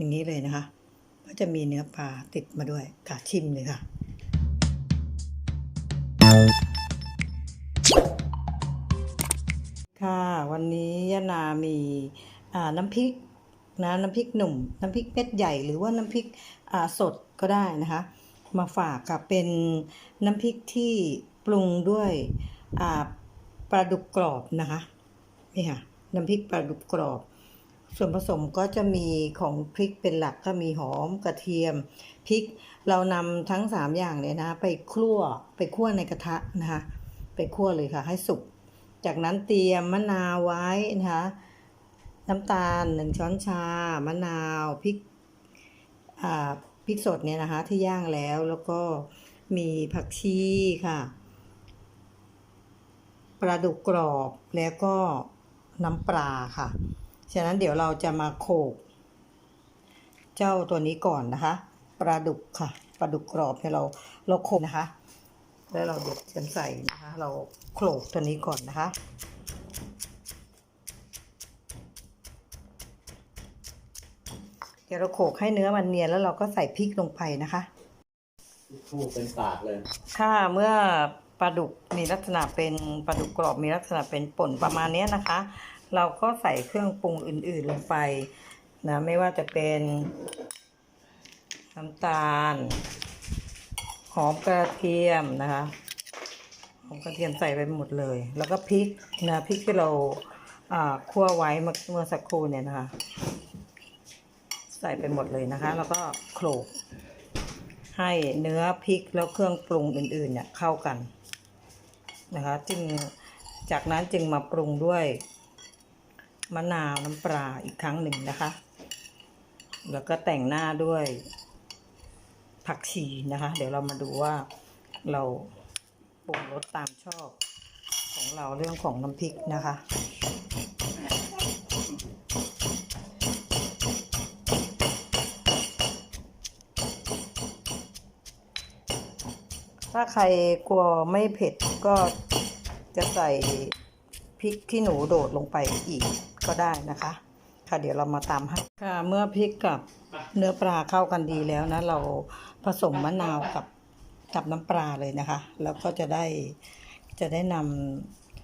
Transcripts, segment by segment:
อย่างนี้เลยนะคะ ก็จะมีเนื้อปลาติดมาด้วยกาชิมเลยค่ะค่ะ วันนี้ยานามีน้ำพริกนะน้ำพริกหนุ่ม น้ำพริกเม็ดใหญ่หรือว่าน้ำพริกสดก็ได้นะคะ มาฝากกับเป็นน้ำพริกที่ปรุงด้วยปลาดุกกรอบนะคะนี่ค่ะน้ำพริกปลาดุกกรอบ ส่วนผสมก็จะมีของพริกเป็นหลักก็มีหอมกระเทียมพริกเรานำทั้ง 3 อย่างเนี่ยนะ ไปคั่วไปคั่วในกระทะนะคะไปคั่วเลยค่ะ ให้สุก จากนั้นเตรียมมะนาวไว้นะคะน้ำตาลหนึ่งช้อนชา มะนาวพริกอ่าพริกสดเนี่ยนะคะที่ย่างแล้วแล้วก็มีผักชีค่ะปลาดุกกรอบแล้วก็น้ำปลาค่ะ ฉะนั้นเดี๋ยวเราจะมาโขลกเจ้าตัวนี้ก่อนนะคะปลาดุกค่ะปลาดุกกรอบเนี่ยเราเราโขลกนะคะ แล้วเราเด็ดกันใส่นะคะ เราโขลกตัวนี้ก่อนนะคะเดี๋ยวเราโขลกให้เนื้อมันเนียนแล้วเราก็ใส่พริกลงไปนะคะทูบเป็นปากเลย ค่ะเมื่อปลาดุกมีลักษณะเป็นปลาดุกกรอบมีลักษณะเป็นป่นประมาณเนี้ยนะคะ เราก็ใส่เครื่องปรุงอื่นๆลงไปนะไม่ว่าจะเป็นน้ำตาล หอมกระเทียมนะคะหอมกระเทียมใส่ไปหมดเลย แล้วก็พริกนะพริกที่เราคั่วไว้เมื่อเมื่อสักครู่เนี่ยนะคะ ใส่ไปหมดเลยนะคะ แล้วก็โขลกให้เนื้อพริกแล้วเครื่องปรุงอื่นๆเนี่ยเข้ากันนะคะ จึงจากนั้นจึงมาปรุงด้วย มะนาวน้ำปลาอีกครั้งหนึ่งนะคะ แล้วก็แต่งหน้าด้วยผักชีนะคะ เดี๋ยวเรามาดูว่าเราปรุงรสตามชอบของเราเรื่องของน้ำพริกนะคะถ้าใครกลัวไม่เผ็ดก็จะใส่พริกขี้หนูโดดลงไปอีก ก็ได้นะคะ ค่ะเดี๋ยวเรามาตามให้ค่ะเมื่อพริกกับเนื้อปลาเข้ากันดีแล้วนะ เราผสมมะนาวกับกับน้ำปลาเลยนะคะ แล้วก็จะได้จะได้น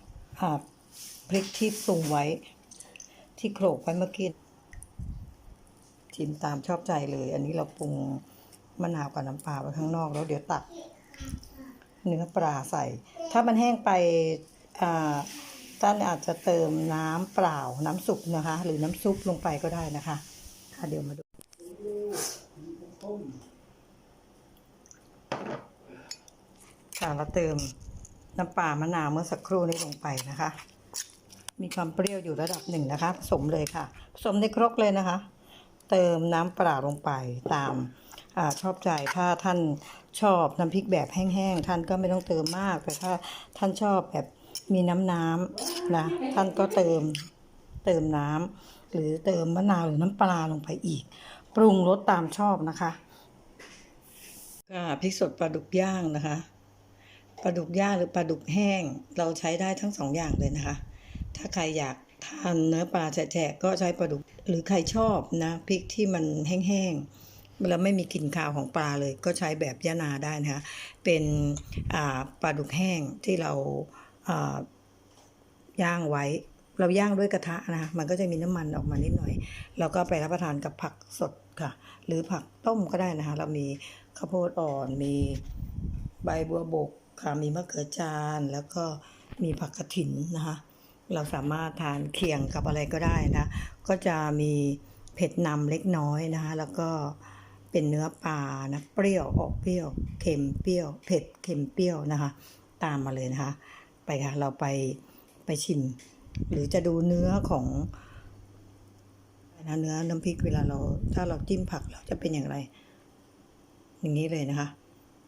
ำพริกที่ปรุงไว้ ที่โขลกไว้เมื่อกี้ชิมตามชอบใจเลย อันนี้เราปรุงมะนาวกับน้ำปลาไว้ข้างนอกแล้วเดี๋ยวตักเนื้อปลาใส่ ถ้ามันแห้งไปอ่า ท่านอาจจะเติมน้ำเปล่าน้ำสุปนะคะ หรือน้ำซุปลงไปก็ได้นะคะค่ะเดี๋ยวมาดูค่ะเราเติมน้ำปลามะนาวเมื่อสักครู่นี้ลงไปนะคะ มีความเปรี้ยวอยู่ระดับหนึ่งนะคะ ผสมเลยค่ะ ผสมในครกเลยนะคะ เติมน้ำเปล่าลงไปตามอชอบใจถ้าท่านชอบน้ำพริกแบบแห้งๆท่านก็ไม่ต้องเติมมาก แต่ถ้าท่านชอบแบบ มีน้ำน้ำนะท่านก็เติมเติมน้ำหรือเติมมะนาวหรือน้ำปลาลงไปอีก ปรุงรสตามชอบนะคะก็พริกสดปลาดุกย่างนะคะปลาดุกย่างหรือปลาดุกแห้ง เราใช้ได้ทั้งสองอย่างเลยนะคะ ถ้าใครอยากทานเนื้อปลาแฉะก็ใช้ปลาดุกหรือใครชอบนะพริกที่มันแห้งๆแล้วไม่มีกลิ่นคาวของปลาเลย ก็ใช้แบบยะนาได้นะคะเป็นปลาดุกแห้งที่เรา ย่างไว้ เราย่างด้วยกระทะนะคะมันก็จะมีน้ำมันออกมานิดหน่อย แล้วก็ไปรับประทานกับผักสดค่ะ หรือผักต้มก็ได้นะคะ เรามีข้าวโพดอ่อน มีใบบัวบกค่ะ มีมะเขือจาน แล้วก็มีผักกระถินนะคะ เราสามารถทานเคียงกับอะไรก็ได้นะ ก็จะมีเผ็ดนำเล็กน้อยนะคะ แล้วก็เป็นเนื้อปลานะ เปรี้ยวออกเปรี้ยว เค็มเปรี้ยว เผ็ดเค็มเปรี้ยวนะคะ ตามมาเลยนะคะ ไปค่ะ เราไปไปชิม หรือจะดูเนื้อของนะเนื้อน้ำพริกเวลาเรา ถ้าเราจิ้มผักเราจะเป็นอย่างไร อย่างนี้เลยนะคะ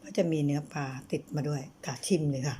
ก็จะมีเนื้อปลาติดมาด้วยค่ะชิมเลยค่ะ